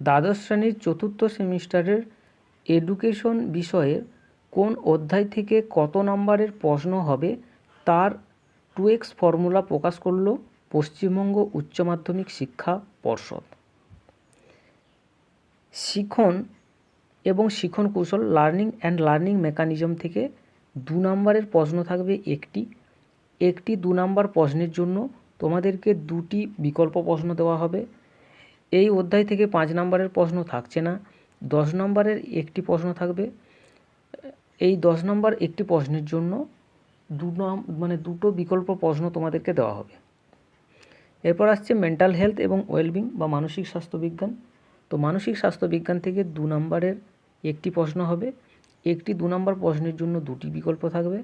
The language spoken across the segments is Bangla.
দ্বাদশ শ্রেণির চতুর্থ সেমিস্টারের এডুকেশন বিষয়ের কোন অধ্যায় থেকে কত নম্বরের প্রশ্ন হবে তার টু এক্স ফর্মুলা প্রকাশ করল পশ্চিমবঙ্গ উচ্চ মাধ্যমিক শিক্ষা পর্ষদ। শিখন এবং শিখন কৌশল লার্নিং অ্যান্ড লার্নিং মেকানিজম থেকে দু নম্বরের প্রশ্ন থাকবে একটি। একটি দু নম্বর প্রশ্নের জন্য তোমাদেরকে দুটি বিকল্প প্রশ্ন দেওয়া হবে। এই অধ্যায় থেকে পাঁচ নম্বরের প্রশ্ন থাকছে না। দশ নম্বরের একটি প্রশ্ন থাকবে। এই দশ নম্বর একটি প্রশ্নের জন্য দু মানে দুটো বিকল্প প্রশ্ন তোমাদেরকে দেওয়া হবে। এরপর আসছে মেন্টাল হেলথ এবং ওয়েলবিং বা মানসিক স্বাস্থ্য বিজ্ঞান তো মানসিক স্বাস্থ্য বিজ্ঞান থেকে দু নম্বরের একটি প্রশ্ন হবে। একটি দু নম্বর প্রশ্নের জন্য দুটি বিকল্প থাকবে।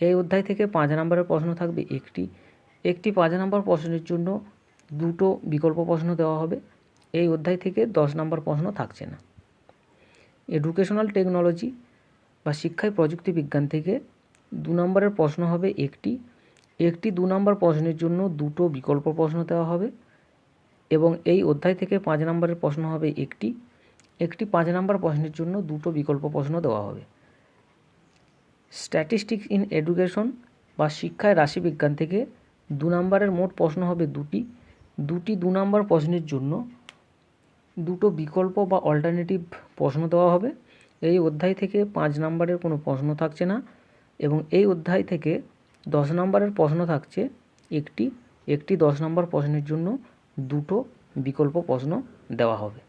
এই অধ্যায় থেকে পাঁচ নম্বরের প্রশ্ন থাকবে একটি। একটি পাঁচ নম্বর প্রশ্নের জন্য দুটো বিকল্প প্রশ্ন দেওয়া হবে। এই অধ্যায় থেকে দশ নম্বর প্রশ্ন থাকছে না। এডুকেশনাল টেকনোলজি বা শিক্ষায় প্রযুক্তি বিজ্ঞান থেকে দু নম্বরের প্রশ্ন হবে একটি। একটি দু নম্বর প্রশ্নের জন্য দুটো বিকল্প প্রশ্ন দেওয়া হবে এবং এই অধ্যায় থেকে পাঁচ নম্বরের প্রশ্ন হবে একটি। একটি পাঁচ নম্বর প্রশ্নের জন্য দুটো বিকল্প প্রশ্ন দেওয়া হবে। স্ট্যাটিস্টিক্স ইন এডুকেশন বা শিক্ষায় রাশিবিজ্ঞান থেকে দু নম্বরের মোট প্রশ্ন হবে দুটি। দুটি দু নম্বর প্রশ্নের জন্য দুটো বিকল্প বা অল্টারনেটিভ প্রশ্ন দেওয়া হবে। এই অধ্যায় থেকে পাঁচ নম্বরের কোনো প্রশ্ন থাকছে না এবং এই অধ্যায় থেকে দশ নম্বরের প্রশ্ন থাকছে একটি। একটি দশ নম্বর প্রশ্নের জন্য দুটো বিকল্প প্রশ্ন দেওয়া হবে।